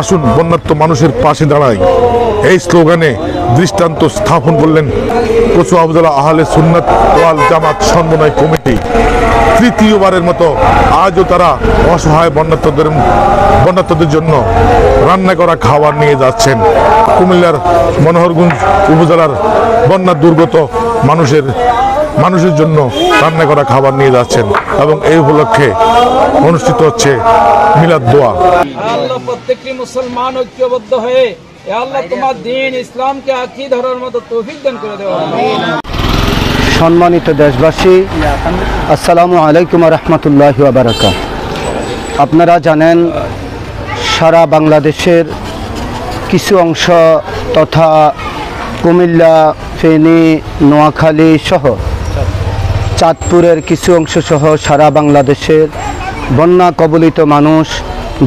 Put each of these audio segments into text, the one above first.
আসুন বন্যাত্ম মানুষের পাশে দাঁড়াই। এই স্লোগানে দৃষ্টান্ত স্থাপন করলেন কচু আবদুল্লাহ আহলে সুন্নাত ওয়াল জামাত সমন্বয় কমিটি। তৃতীয়বারের মতো আজও তারা অসহায় বন্যাত্মদের বন্যাত্মদের জন্য রান্না করা খাবার নিয়ে যাচ্ছেন। কুমিল্লার মনোহরগঞ্জ উপজেলার বন্যা দুর্গত মানুষের মানুষের জন্য রান্না করা খাবার নিয়ে যাচ্ছেন এবং এই উপলক্ষে অনুষ্ঠিত হচ্ছে মিলাদ দোয়া। আল্লাহ প্রত্যেকটি মুসলমান ঐক্যবদ্ধ হয়ে আল্লাহ তোমার দিন ইসলামকে আঁকি ধরার মতো তৌফিক দান করে দেওয়া সম্মানিত দেশবাসী আসসালামু আলাইকুম রহমতুল্লাহ বারাকা আপনারা জানেন সারা বাংলাদেশের কিছু অংশ তথা কুমিল্লা ফেনী নোয়াখালী সহ চাঁদপুরের কিছু অংশ সহ সারা বাংলাদেশের বন্যা কবলিত মানুষ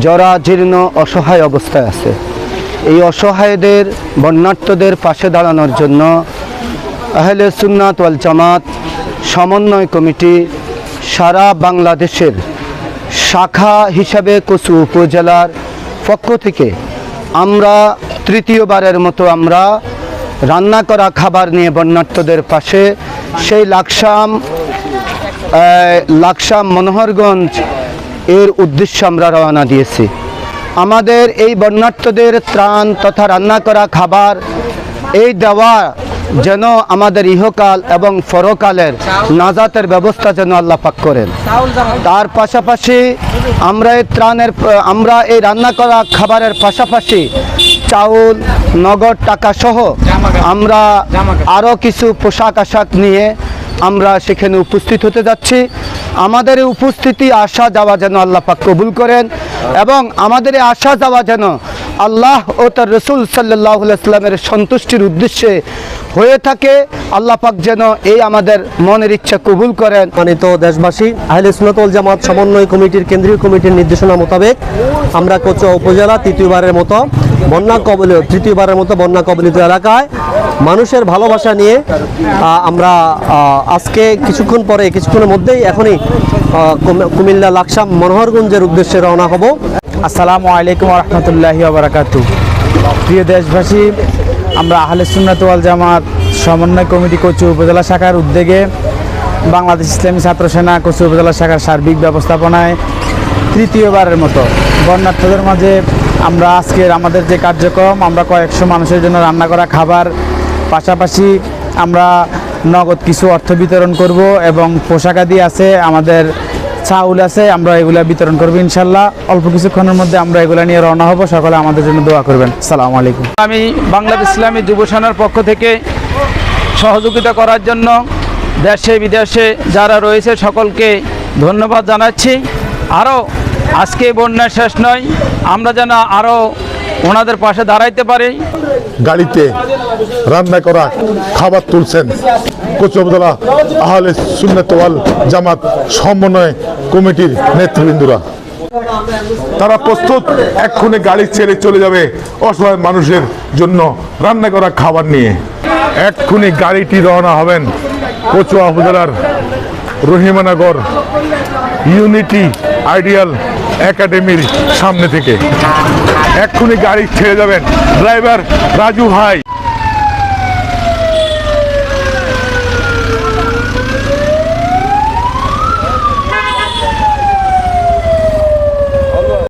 জরাজীর্ণ অসহায় অবস্থায় আছে। এই অসহায়দের, বন্যার্থদের পাশে দাঁড়ানোর জন্য আহলে সুন্নাত ওয়াল জামাত সমন্বয় কমিটি সারা বাংলাদেশের শাখা হিসাবে কচু উপজেলার পক্ষ থেকে আমরা তৃতীয়বারের মতো আমরা রান্না করা খাবার নিয়ে বন্যার্থদের পাশে সেই লাকসাম লাকসাম মনোহরগঞ্জ এর উদ্দেশ্যে আমরা রওনা দিয়েছি। আমাদের এই বন্যার্থদের ত্রাণ তথা রান্না করা খাবার, এই দেওয়া যেন আমাদের ইহকাল এবং পরকালের নাজাতের ব্যবস্থা যেন আল্লাহ পাক করেন। তার পাশাপাশি আমরা এই ত্রাণের, আমরা এই রান্না করা খাবারের পাশাপাশি চাউল, নগদ টাকা সহ আমরা আরও কিছু পোশাক আশাক নিয়ে আমরা সেখানে উপস্থিত হতে যাচ্ছি। আমাদের উপস্থিতি আসা যাওয়া যেন আল্লাহ পাক কবুল করেন এবং আমাদের আসা যাওয়া যেন আল্লাহ ও তার রসুল সাল্লাহ ইসলামের সন্তুষ্টির উদ্দেশ্যে হয়ে থাকে। আল্লাহ পাক যেন এই আমাদের মনের ইচ্ছা কবুল করেন। সম্মানিত দেশবাসী, আহলে সুনাতল জামাত সমন্বয় কমিটির কেন্দ্রীয় কমিটির নির্দেশনা মোতাবেক আমরা কোচুয়া উপজেলা তৃতীয়বারের মতো বন্যা কবলিত তৃতীয়বারের মতো বন্যা কবলিত এলাকায়, মানুষের ভালোবাসা নিয়ে আমরা আজকে কিছুক্ষণ পরে, কিছুক্ষণের মধ্যেই এখনই কুমিল্লা লাকসাম মনোহরগঞ্জের উদ্দেশ্যে রওনা হব। আসসালামু আলাইকুম রহমতুল্লাহি বারাকাতু প্রিয় দেশবাসী, আমরা আহলে সুন্নাত ওয়াল জামাত সমন্বয় কমিটি কচু উপজেলা শাখার উদ্যোগে বাংলাদেশ ইসলামী ছাত্র সেনা কচু উপজেলা শাখার সার্বিক ব্যবস্থাপনায় তৃতীয়বারের মতো বন্যার্থদের মাঝে আমরা আজকের আমাদের যে কার্যক্রম, আমরা কয়েকশো মানুষের জন্য রান্না করা খাবার, পাশাপাশি আমরা নগদ কিছু অর্থ বিতরণ করব এবং পোশাকাদি আছে, আমাদের চাউল আছে, আমরা এগুলা বিতরণ করব ইনশাল্লাহ। অল্প কিছুক্ষণের মধ্যে আমরা এগুলা নিয়ে রওনা হব, সকলে আমাদের জন্য দোয়া করবেন। সালাম আলাইকুম। আমি বাংলাদেশ ইসলামী যুব সেনার পক্ষ থেকে সহযোগিতা করার জন্য দেশে বিদেশে যারা রয়েছে সকলকে ধন্যবাদ জানাচ্ছি। আরও আজকে বন্যা শেষ নয়, আমরা যেন আরও ওনাদের পাশে দাঁড়াইতে পারি। গাড়িতে রান্না করা খাবার তুলছেন কোচবদলা আহলে সুন্নাত ওয়াল জামাত সমন্বয় কমিটির নেতৃবৃন্দরা। তারা প্রস্তুত, এক্ষুনি গাড়ি ছেড়ে চলে যাবে অসহায় মানুষের জন্য রান্না করা খাবার নিয়ে। এক্ষুনি গাড়িটি রওনা হবেন কচুয়া উপজেলার রহিমানগর ইউনিটি আইডিয়াল একাডেমির সামনে থেকে। এক্ষুনি গাড়ি ছেড়ে যাবেন। ড্রাইভার রাজু ভাই।